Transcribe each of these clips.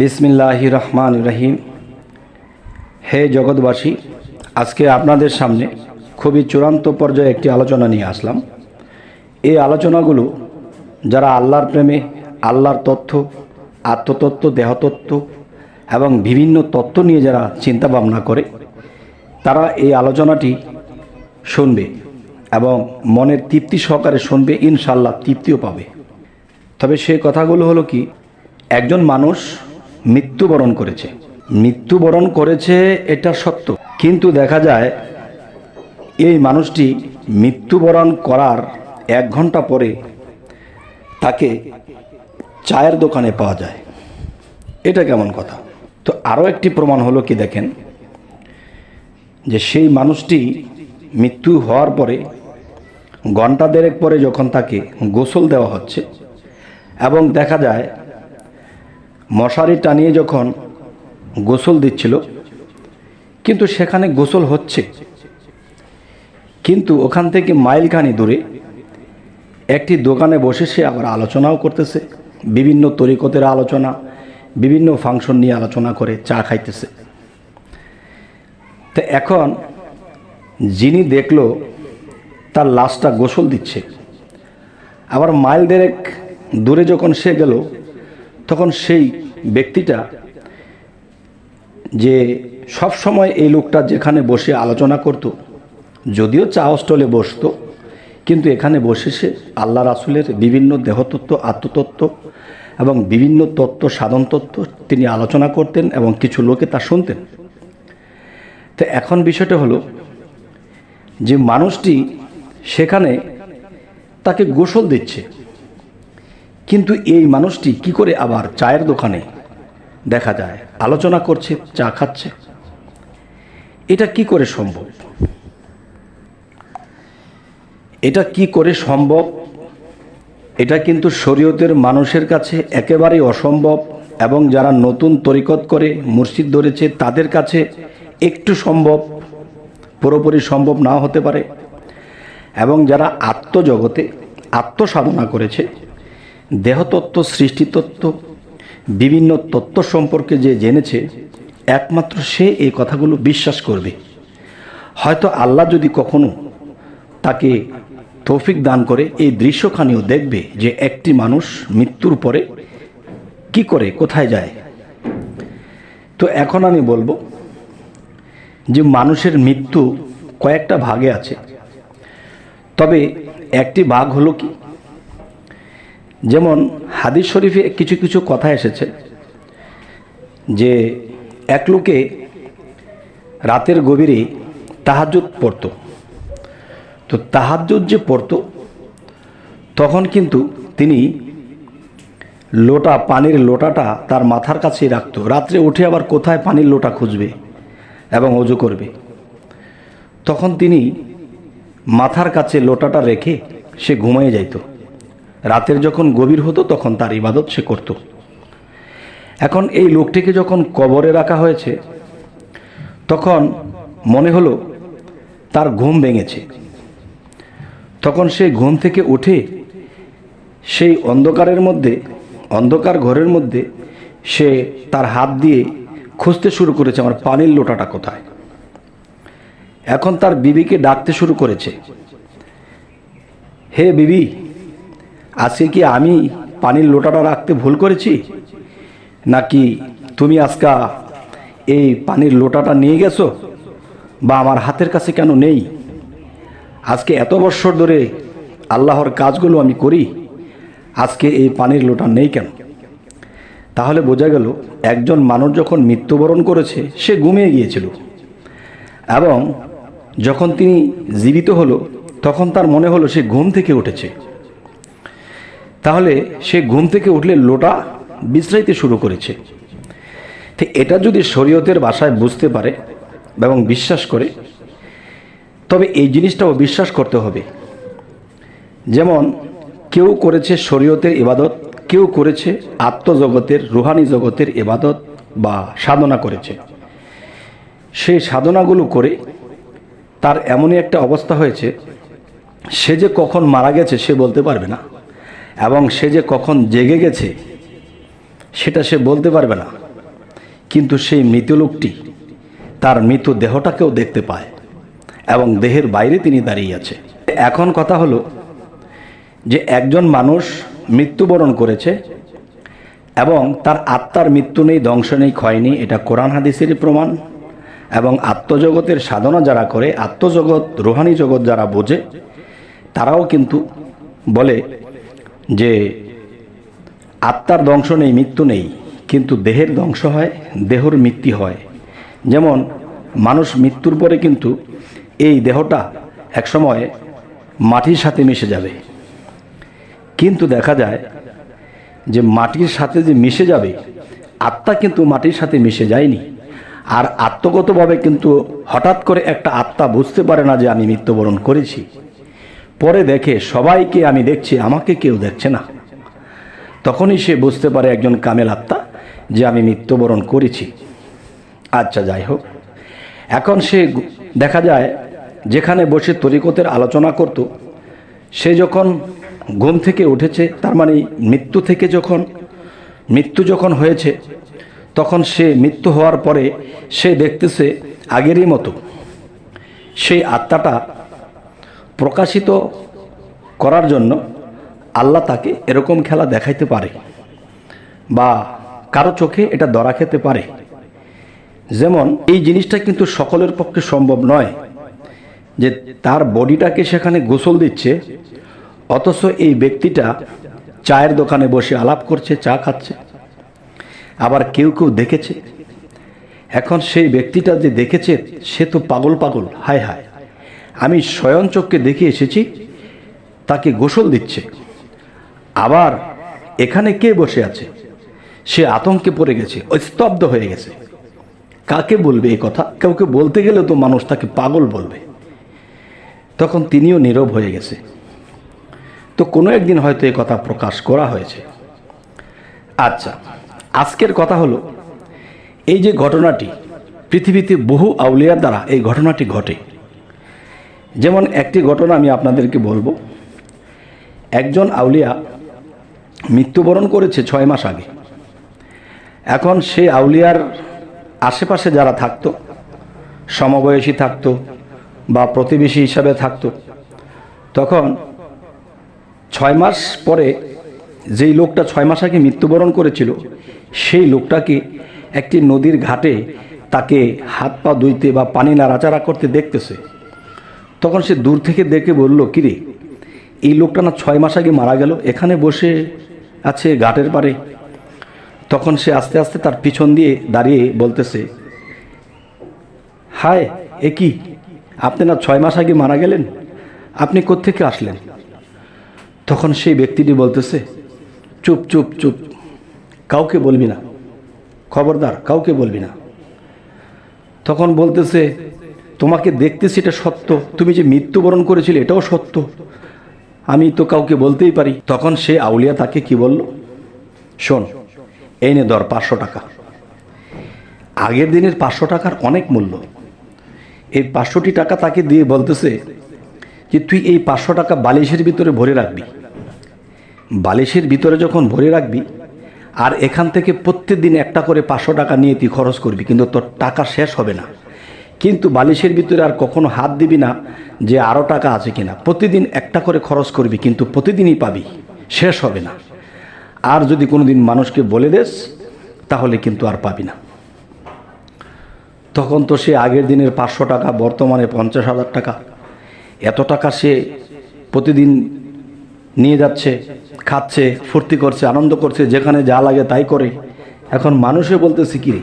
বিসমিল্লাহ রহমান রহিম। হে জগৎবাসী, আজকে আপনাদের সামনে খুবই চূড়ান্ত পর্যায়ে একটি আলোচনা নিয়ে আসলাম। এই আলোচনাগুলো যারা আল্লাহর প্রেমে, আল্লাহর তথ্য, আত্মতত্ত্ব, দেহতত্ত্ব এবং বিভিন্ন তত্ত্ব নিয়ে যারা চিন্তা ভাবনা করে, তারা এই আলোচনাটি শুনবে এবং মনের তৃপ্তি সহকারে শুনবে ইনশাল্লাহ তৃপ্তিও পাবে। তবে সে কথাগুলো হলো কি, একজন মানুষ মৃত্যুবরণ করেছে। মৃত্যুবরণ করেছে এটা সত্য। কিন্তু দেখা যায়, এই মানুষটি মৃত্যুবরণ করার এক ঘণ্টা পরে তাকে চায়ের দোকানে পাওয়া যায়। এটা কেমন কথা? তো আরও একটি প্রমাণ হলো কি দেখেন, যে সেই মানুষটি মৃত্যু হওয়ার পরে ঘণ্টা দেড়েক পরে যখন তাকে গোসল দেওয়া হচ্ছে, এবং দেখা যায় মশারি টানিয়ে যখন গোসল দিচ্ছিল, কিন্তু সেখানে গোসল হচ্ছে। কিন্তু ওখান থেকে মাইলখানি দূরে একটি দোকানে বসে সে আবার আলোচনাও করতেছে, বিভিন্ন তরিকতের আলোচনা, বিভিন্ন ফাংশন নিয়ে আলোচনা করে চা খাইতেছে। তো এখন যিনি দেখল, তার লাশটা গোসল দিচ্ছে। আবার মাইল দেড়েক দূরে যখন সে গেল তখন সেই ব্যক্তিটা যে সব সময় এই লোকটা যেখানে বসে আলোচনা করত, যদিও চা স্টলে বসতো, কিন্তু এখানে বসে সে আল্লাহ রাসুলের বিভিন্ন দেহতত্ত্ব, আত্মতত্ত্ব এবং বিভিন্ন তত্ত্ব, সাধন তত্ত্ব তিনি আলোচনা করতেন এবং কিছু লোকে তা শুনতেন। তো এখন বিষয়টা হলো যে মানুষটি সেখানে তাকে গোসল দিচ্ছে। কিন্তু এই মানুষটি কি করে আবার চায়ের দোকানে? দেখা যায়, আলোচনা করছে, চা খাচ্ছে। এটা কি করে সম্ভব? এটা কি করে সম্ভব? এটা কিন্তু শরীয়তের মানুষের কাছে একেবারেই অসম্ভব এবং যারা নতুন তরিকত করে মুর্শিদ ধরেছে তাদের কাছে একটু সম্ভব, পুরোপুরি সম্ভব না হতে পারে। এবং যারা আত্মজগতে আত্মসাধনা করেছে দেহতত্ত্ব, সৃষ্টিতত্ত্ব, বিভিন্ন তত্ত্ব সম্পর্কে যে জেনেছে, একমাত্র সে এই কথাগুলো বিশ্বাস করবে। হয়তো আল্লাহ যদি কখনো তাকে তৌফিক দান করে, এই দৃশ্যখানিও দেখবে যে একটি মানুষ মৃত্যুর পরে কি করে, কোথায় যায়। তো এখন আমি বলব যে মানুষের মৃত্যু কয়েকটা ভাগে আছে। তবে একটি ভাগ হলো কি? যেমন হাদিস শরীফে কিছু কিছু কথা এসেছে যে এক লোকে রাতের গভীরে তাহাজুদ পড়তো। তো তাহাজুদ যে পড়তো, তখন কিন্তু তিনি লোটা, পানির লোটাটা তার মাথার কাছেই রাখতো। রাত্রে উঠে আবার কোথায় পানির লোটা খুঁজবে এবং অজু করবে? তখন তিনি মাথার কাছে লোটাটা রেখে সে ঘুমিয়ে যাইত। রাতের যখন গভীর হতো, তখন তার ইবাদত সে করত। এখন এই লোকটিকে যখন কবরে রাখা হয়েছে, তখন মনে হলো তার ঘুম ভেঙেছে। তখন সে ঘুম থেকে উঠে সেই অন্ধকারের মধ্যে, অন্ধকার ঘরের মধ্যে সে তার হাত দিয়ে খুঁজতে শুরু করেছে, আমার পানির লোটাটা কোথায়? এখন তার বিবিকে ডাকতে শুরু করেছে, হে বিবি আজকে কি আমি পানির লোটাটা রাখতে ভুল করেছি? নাকি তুমি আজকে এই পানির লোটাটা নিয়ে গেছো বা আমার হাতের কাছে কেন নেই? আজকে এত বছর ধরে আল্লাহর কাজগুলো আমি করি, আজকে এই পানির লোটা নেই কেন? তাহলে বোঝা গেল একজন মানুষ যখন মৃত্যুবরণ করেছে, সে ঘুমিয়ে গিয়েছিল। এবং যখন তিনি জীবিত হলো, তখন তার মনে হলো সে ঘুম থেকে উঠেছে। তাহলে সে ঘুম থেকে উঠলে লোটা বিশ্রাইতে শুরু করেছে। তো এটা যদি শরীয়তের ভাষায় বুঝতে পারে এবং বিশ্বাস করে, তবে এই জিনিসটাও বিশ্বাস করতে হবে। যেমন, কেউ করেছে শরীয়তের ইবাদত, কেউ করেছে আত্মজগতের, রুহানি জগতের ইবাদত বা সাধনা করেছে। সেই সাধনাগুলো করে তার এমনই একটা অবস্থা হয়েছে, সে যে কখন মারা গেছে সে বলতে পারবে না। এবং সে যে কখন জেগে গেছে, সেটা সে বলতে পারবে না। কিন্তু সেই মৃত লোকটি তার মৃত দেহটাকেও দেখতে পায় এবং দেহের বাইরে তিনি দাঁড়িয়ে আছে। এখন কথা হলো যে একজন মানুষ মৃত্যুবরণ করেছে এবং তার আত্মার মৃত্যু নেই, ধ্বংস নেই, ক্ষয় নেই, এটা কোরআন হাদিসেরই প্রমাণ। এবং আত্মজগতের সাধনা যারা করে, আত্মজগৎ, রোহানি জগৎ যারা বোঝে, তারাও কিন্তু বলে যে আত্মার ধ্বংস নেই, মৃত্যু নেই, কিন্তু দেহের ধ্বংস হয়, দেহর মৃত্যু হয়। যেমন মানুষ মৃত্যুর পরে কিন্তু এই দেহটা একসময় মাটির সাথে মিশে যাবে। কিন্তু দেখা যায় যে মাটির সাথে যে মিশে যাবে, আত্মা কিন্তু মাটির সাথে মিশে যায়নি। আর আত্মগতভাবে কিন্তু হঠাৎ করে একটা আত্মা বুঝতে পারে না যে আমি মৃত্যুবরণ করেছি। পরে দেখে সবাইকে আমি দেখছি, আমাকে কেউ দেখছে না। তখনই সে বুঝতে পারে একজন কামেল আত্মা যে আমি মৃত্যুবরণ করেছি। আচ্ছা যাই হোক। এখন সে দেখা যায়, যেখানে বসে তরিকতের আলোচনা করত, সে যখন ঘুম থেকে উঠেছে, তার মানে মৃত্যু থেকে যখন, মৃত্যু যখন হয়েছে, তখন সে মৃত্যু হওয়ার পরে সে দেখতেছে আগেরই মতো, সেই আত্মাটা প্রকাশিত করার জন্য আল্লাহ তাকে এরকম খেলা দেখাইতে পারে বা কারও চোখে এটা ধরা খেতে পারে। যেমন এই জিনিসটা কিন্তু সকলের পক্ষে সম্ভব নয় যে তার বডিটাকে সেখানে গোসল দিচ্ছে, অথচ এই ব্যক্তিটা চায়ের দোকানে বসে আলাপ করছে, চা খাচ্ছে, আবার কেউ কেউ দেখেছে। এখন সেই ব্যক্তিটা যে দেখেছে, সে তো পাগল পাগল, হায় হায়। আমি স্বয়ং চোখকে দেখে এসেছি, তাকে গোসল দিচ্ছে। আবার এখানে কে বসে আছে? সে আতঙ্কে পড়ে গেছে, স্তব্ধ হয়ে গেছে। কাকে বলবে এই কথা? কাউকে বলতে গেলে তো মানুষ তাকে পাগল বলবে। তখন তিনিও নীরব হয়ে গেছে। তো কোনো একদিন হয়তো এই কথা প্রকাশ করা হয়েছে। আচ্ছা আজকের কথা হলো, এই যে ঘটনাটি, পৃথিবীতে বহু আউলিয়ার দ্বারা এই ঘটনাটি ঘটে। যেমন একটি ঘটনা আমি আপনাদেরকে বলব। একজন আউলিয়া মৃত্যুবরণ করেছে ছয় মাস আগে। এখন সেই আউলিয়ার আশেপাশে যারা থাকতো, সমবয়সী থাকতো বা প্রতিবেশী হিসাবে থাকতো, তখন ছয় মাস পরে যেই লোকটা ছয় মাস আগে মৃত্যুবরণ করেছিল, সেই লোকটাকে একটি নদীর ঘাটে তাকে হাত পা ধুইতে বা পানি নাড়াচাড়া করতে দেখতেছে। তখন সে দূর থেকে দেখে বলল, কিরে, এই লোকটা না ছয় মাস আগে মারা গেল, এখানে বসে আছে ঘাটের পারে তখন সে আস্তে আস্তে তার পিছন দিয়ে দাঁড়িয়ে বলতেছে, হায়, এ কি? আপনি না ছয় মাস আগে মারা গেলেন? আপনি কোত্থেকে আসলেন? তখন সেই ব্যক্তিটি বলতেছে, চুপ চুপ চুপ, কাউকে বলবি না। খবরদার, কাউকে বলবি না। তখন বলতেছে তোমাকে দেখতেছি এটা সত্য। তুমি যে মৃত্যুবরণ করেছিলে, এটাও সত্য। আমি তো কাউকে বলতেই পারি। তখন সে আউলিয়া তাকে কি বলল? শোন, এই নে দর পাঁচশো টাকা। আগের দিনের পাঁচশো টাকার অনেক মূল্য। এই পাঁচশোটি টাকা তাকে দিয়ে বলতেছে যে, তুই এই পাঁচশো টাকা বালিশের ভিতরে ভরে রাখবি। বালিশের ভিতরে যখন ভরে রাখবি, আর এখান থেকে প্রত্যেক দিন একটা করে পাঁচশো টাকা নিয়ে তুই খরচ করবি, কিন্তু তোর টাকা শেষ হবে না। কিন্তু বালিশের ভিতরে আর কখনো হাত দিবি না যে আরও টাকা আছে কিনা। প্রতিদিন একটা করে খরচ করবি, কিন্তু প্রতিদিনই পাবি। শেষ হবে না। আর যদি কোনো দিন মানুষকে বলে দেস, তাহলে কিন্তু আর পাবি না। তখন তো সে আগের দিনের পাঁচশো টাকা, বর্তমানে পঞ্চাশ হাজার টাকা। এত টাকা সে প্রতিদিন নিয়ে যাচ্ছে, খাচ্ছে, ফুর্তি করছে, আনন্দ করছে, যেখানে যা লাগে তাই করে। এখন মানুষে বলতেছে কি রে?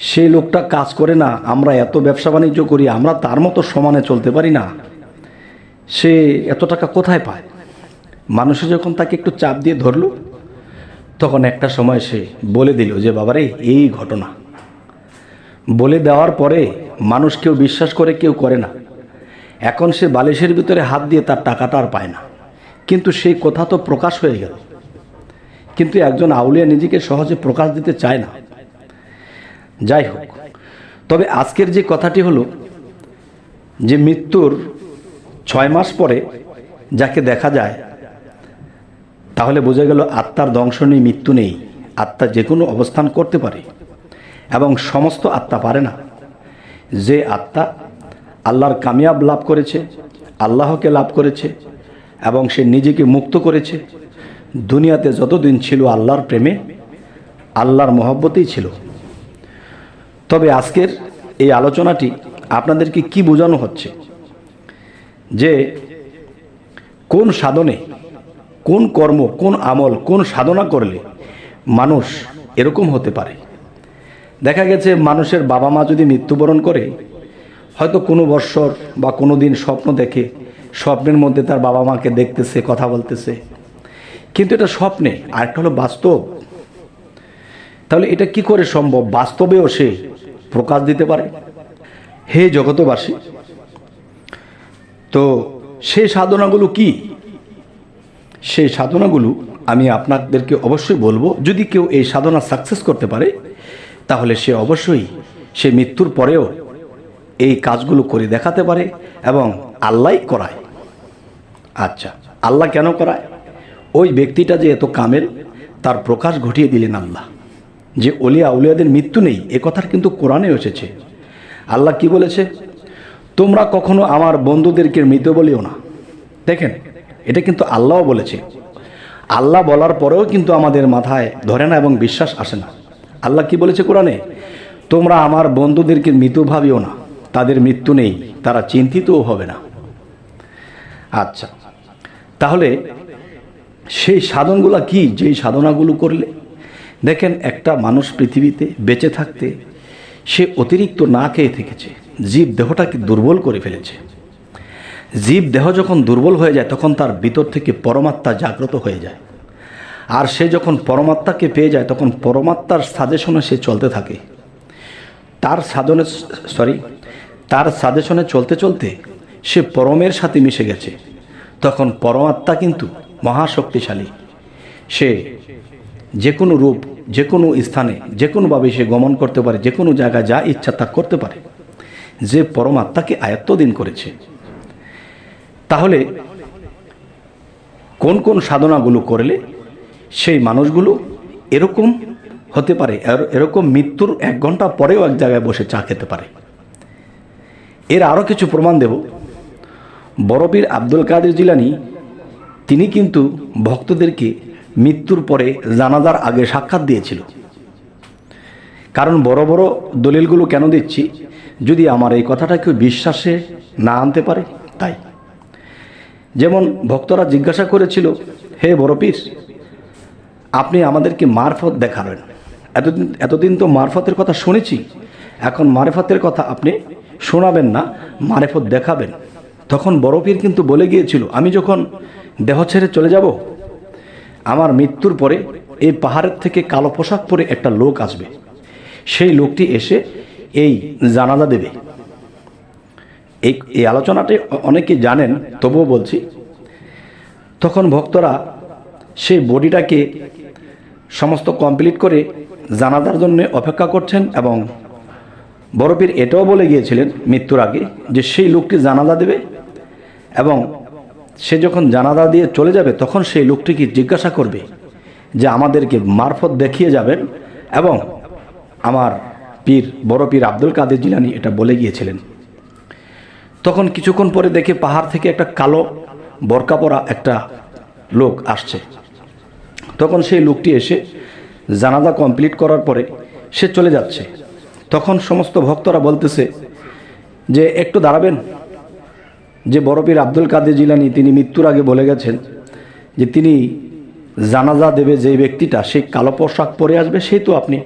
সেই লোকটা কাজ করে না, আমরা এত ব্যবসা বাণিজ্য করি, আমরা তার মতো সমানে চলতে পারি না। সে এত টাকা কোথায় পায়? মানুষে যখন তাকে একটু চাপ দিয়ে ধরল, তখন একটা সময় সে বলে দিল যে, বাবারে, এই ঘটনা। বলে দেওয়ার পরে মানুষ কেউ বিশ্বাস করে, কেউ করে না। এখন সে বালিশের ভিতরে হাত দিয়ে তার টাকাটা আর পায় না। কিন্তু সেই কথা তো প্রকাশ হয়ে গেল। কিন্তু একজন আউলিয়া নিজেকে সহজে প্রকাশ দিতে চায় না। যাই হোক। তবে আজকের যে কথাটি হলো, যে মৃত্যুর ছয় মাস পরে যাকে দেখা যায়, তাহলে বোঝা গেল আত্মার নেই, মৃত্যু নেই। আত্মা যে কোনো অবস্থান করতে পারে এবং সমস্ত আত্মা পারে না। যে আত্মা আল্লাহর কামিয়াব লাভ করেছে, আল্লাহকে লাভ করেছে এবং সে নিজেকে মুক্ত করেছে, দুনিয়াতে যতদিন ছিল আল্লাহর প্রেমে, আল্লাহর মহব্বতেই ছিল। তবে আজকের এই আলোচনাটি আপনাদেরকে কি বোঝানো হচ্ছে? যে কোন সাধনে কোন কর্ম, কোন আমল, কোন সাধনা করলে মানুষ এরকম হতে পারে? দেখা গেছে মানুষের বাবা মা যদি মৃত্যুবরণ করে, হয়তো কোনো বৎসর বা কোনো দিন স্বপ্ন দেখে, স্বপ্নের মধ্যে তার বাবা মাকে দেখতেছে, কথা বলতেছে। কিন্তু এটা স্বপ্নে, আরেকটা হলো বাস্তব। তাহলে এটা কি করে সম্ভব? বাস্তবেও সে প্রকাশ দিতে পারে? হে জগতবাসী তো সেই সাধনাগুলো কি? সেই সাধনাগুলো আমি আপনাদেরকে অবশ্যই বলব, যদি কেউ এই সাধনা সাকসেস করতে পারে, তাহলে সে অবশ্যই সে মৃত্যুর পরেও এই কাজগুলো করে দেখাতে পারে এবং আল্লাহ করায়। আচ্ছা আল্লাহ কেন করায়? ওই ব্যক্তিটা যে এত কামেল তার প্রকাশ ঘটিয়ে দিলেন আল্লাহ। যে অলিয়া উলিয়াদের মৃত্যু নেই, এ কথার কিন্তু কোরআনে এসেছে। আল্লাহ কি বলেছে? তোমরা কখনো আমার বন্ধুদেরকে মৃত বলিও না। দেখেন, এটা কিন্তু আল্লাহও বলেছে। আল্লাহ বলার পরেও কিন্তু আমাদের মাথায় ধরে না এবং বিশ্বাস আসে না। আল্লাহ কি বলেছে কোরআনে? তোমরা আমার বন্ধুদেরকে মৃত ভাবিও না। তাদের মৃত্যু নেই, তারা চিন্তিতও হবে না। আচ্ছা তাহলে সেই সাধনগুলো কি? যেই সাধনাগুলো করলে দেখেন একটা মানুষ পৃথিবীতে বেঁচে থাকতে সে অতিরিক্ত না খেয়ে থেকেছে। জীব দেহটাকে দুর্বল করে ফেলেছে। জীব দেহ যখন দুর্বল হয়ে যায়, তখন তার ভিতর থেকে পরমাত্মা জাগ্রত হয়ে যায়। আর সে যখন পরমাত্মাকে পেয়ে যায়, তখন পরমাত্মার সাজেশনে সে চলতে থাকে। তার সাধনে, সরি, তার সাজেশনে চলতে চলতে সে পরমের সাথে মিশে গেছে। তখন পরমাত্মা কিন্তু মহাশক্তিশালী। সে যে কোনো রূপ যে কোনো স্থানে, যে কোনোভাবে সে গমন করতে পারে, যে কোনো জায়গায় যা ইচ্ছা তা করতে পারে। যে পরমাত্মাকে আয়ত্তদিন করেছে। তাহলে কোন কোন সাধনাগুলো করলে সেই মানুষগুলো এরকম হতে পারে এরকম মৃত্যুর এক ঘণ্টা পরেও এক জায়গায় বসে চা খেতে পারে। এর আরও কিছু প্রমাণ দেব। বরবীর আব্দুল কাদের জিলানি, তিনি কিন্তু ভক্তদেরকে মৃত্যুর পরে জানাজার আগে সাক্ষাৎ দিয়েছিল। কারণ বড় বড় দলিলগুলো কেন দিচ্ছি? যদি আমার এই কথাটা কেউ বিশ্বাসে না আনতে পারে, তাই। যেমন ভক্তরা জিজ্ঞাসা করেছিল, হে বড় পীর, আপনি আমাদেরকে মারফত দেখাবেন এতদিন এতদিন তো মারফতের কথা শুনেছি। এখন মারেফতের কথা আপনি শোনাবেন না, মারেফত দেখাবেন। তখন বড় পীর কিন্তু বলে গিয়েছিল, আমি যখন দেহ ছেড়ে চলে যাব আমার মৃত্যুর পরে এই পাহাড়ের থেকে কালো পোশাক পরে একটা লোক আসবে। সেই লোকটি এসে এই জানাজা দেবে। এই এই আলোচনাটি অনেকে জানেন, তবুও বলছি। তখন ভক্তরা সেই বডিটাকে সমস্ত কমপ্লিট করে জানাজার জন্য অপেক্ষা করছেন এবং বরফির এটাও বলে গিয়েছিলেন মৃত্যুর আগে যে সেই লোকটি জানাজা দেবে এবং সে যখন জানাদা দিয়ে চলে যাবে, তখন সেই লোকটিকে জিজ্ঞাসা করবে যে আমাদেরকে মারফত দেখিয়ে যাবেন এবং আমার পীর, বড় পীর আব্দুল কাদের জিলানি এটা বলে গিয়েছিলেন। তখন কিছুক্ষণ পরে দেখে পাহাড় থেকে একটা কালো বরকা পরা একটা লোক আসছে। তখন সেই লোকটি এসে জানাজা কমপ্লিট করার পরে সে চলে যাচ্ছে। তখন সমস্ত ভক্তরা বলতেছে যে, একটু দাঁড়াবেন যে বরফির আব্দুল কাদের জিলানি, তিনি মৃত্যুর আগে বলে গেছেন যে তিনি জানাজা দেবে যে ব্যক্তিটা সেই কালো পোশাক পরে আসবে সেই তো আপনি।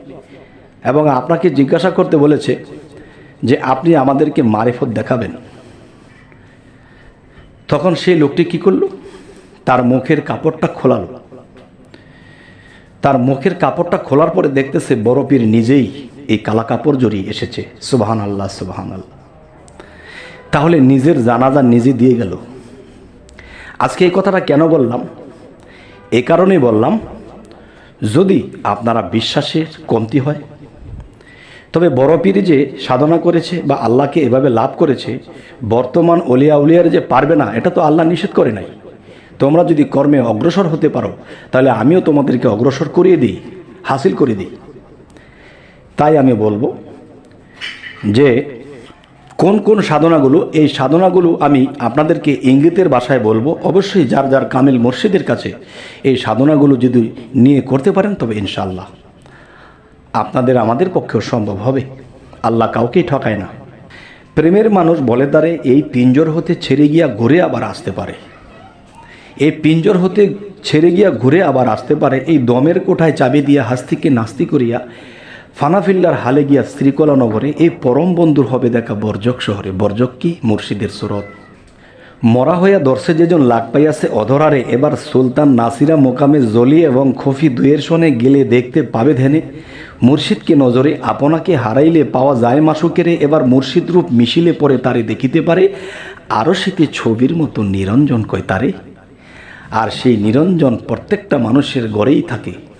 এবং আপনাকে জিজ্ঞাসা করতে বলেছে যে আপনি আমাদেরকে মারিফত দেখাবেন। তখন সেই লোকটি কি করল? তার মুখের কাপড়টা খোলালো। তার মুখের কাপড়টা খোলার পরে দেখতেছে বরফির নিজেই এই কালা কাপড় জড়িয়ে এসেছে। সুবাহান আল্লাহ সুবাহান আল্লাহ তাহলে নিজের জানাজা নিজে দিয়ে গেল। আজকে এই কথাটা কেন বললাম? এ কারণেই বললাম, যদি আপনারা বিশ্বাসের কমতি হয়, তবে বড় পীর যে সাধনা করেছে বা আল্লাহকে এভাবে লাভ করেছে, বর্তমান অলিয়া উলিয়ার যে পারবে না, এটা তো আল্লাহ নিষেধ করে নাই। তোমরা যদি কর্মে অগ্রসর হতে পারো, তাহলে আমিও তোমাদেরকে অগ্রসর করিয়ে দিই, হাসিল করে দিই। তাই আমি বলব যে কোন কোন সাধনাগুলো, এই সাধনাগুলো আমি আপনাদেরকে ইঙ্গিতের ভাষায় বলব। অবশ্যই যার যার কামিল মুর্শিদের কাছে এই সাধনাগুলো যদি নিয়ে করতে পারেন, তবে ইনশাল্লাহ আপনাদের আমাদের পক্ষেও সম্ভব হবে। আল্লাহ কাউকেই ঠকায় না। প্রেমের মানুষ বলে তারে, এই পিঞ্জর হতে ছেড়ে গিয়া ঘুরে আবার আসতে পারে। এই পিঞ্জর হতে ছেড়ে গিয়া ঘুরে আবার আসতে পারে। এই দমের কোঠায় চাবি দিয়া হাস্তিকে নাস্তি করিয়া ফানাফিল্লার হালে গিয়া শ্রীকলা নগরে এই পরম বন্ধুর হবে দেখা বর্জক শহরে। বর্জক কি? মুর্শিদের সুরত। মরা হইয়া দর্শে যেজন লাগ পাইয়াছে অধরারে, এবার সুলতান নাসিরা মোকামে জলি এবং খফি দুয়ের সনে গেলে দেখতে পাবে ধেনে মুর্শিদকে নজরে আপনাকে হারাইলে পাওয়া যায় মাসুকেরে, এবার মুর্শিদ রূপ মিশিলে পরে তারে দেখিতে পারে। আরও সেটি ছবির মতো নিরঞ্জন কয় তারে। আর সেই নিরঞ্জন প্রত্যেকটা মানুষের গড়েই থাকে।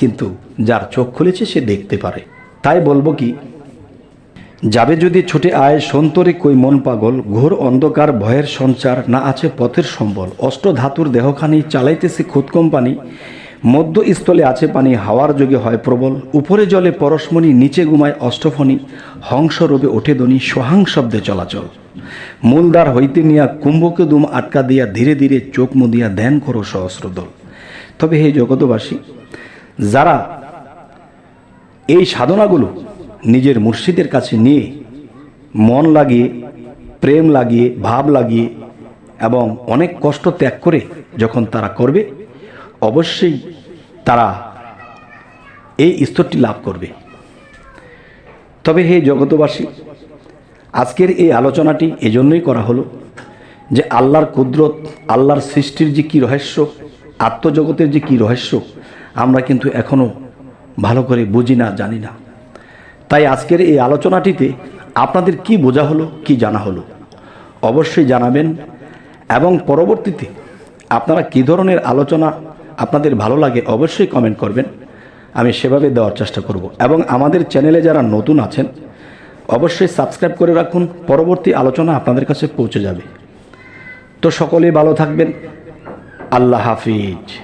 কিন্তু যার চোখ খুলেছে সে দেখতে পারে। তাই বলব কি, যাবে যদি ছুটে আয় সন্তরে কই মন পাগল, ঘোর অন্ধকার ভয়ের সঞ্চার, না আছে পথের সম্বল। অষ্ট ধাতুর দেহখানি চালাইতেছে খুদ কোম্পানি, মধ্য স্থলে আছে পানি, হাওয়ার যোগে হয় প্রবল। উপরে জলে পরশমণি, নিচে গুমায় অষ্টফণি, হংস রূপে ওঠে ধ্বনি, সোহাং শব্দে চলাচল। মূলদার হইতে নিয়া কুম্ভকে দুম আটকা দিয়া ধীরে ধীরে চোখ মুদিয়া ধ্যান করো সহস্রদল। তবে হে জগতবাসী যারা এই সাধনাগুলো নিজের মুর্শিদের কাছে নিয়ে মন লাগিয়ে, প্রেম লাগিয়ে, ভাব লাগিয়ে এবং অনেক কষ্ট ত্যাগ করে যখন তারা করবে, অবশ্যই তারা এই স্তরটি লাভ করবে। তবে হে জগতবাসী আজকের এই আলোচনাটি এজন্যই করা হলো যে আল্লাহর কুদরত, আল্লাহর সৃষ্টির যে কী রহস্য, আত্মজগতের যে কী রহস্য আমরা কিন্তু এখনও ভালো করে বুঝি না, জানি না। তাই আজকের এই আলোচনাটিতে আপনাদের কি বোঝা হলো, কি জানা হলো? অবশ্যই জানাবেন এবং পরবর্তীতে আপনারা কী ধরনের আলোচনা আপনাদের ভালো লাগে অবশ্যই কমেন্ট করবেন। আমি সেভাবে দেওয়ার চেষ্টা করব এবং আমাদের চ্যানেলে যারা নতুন আছেন, অবশ্যই সাবস্ক্রাইব করে রাখুন, পরবর্তী আলোচনা আপনাদের কাছে পৌঁছে যাবে। তো সকলেই ভালো থাকবেন। আল্লাহ হাফিজ।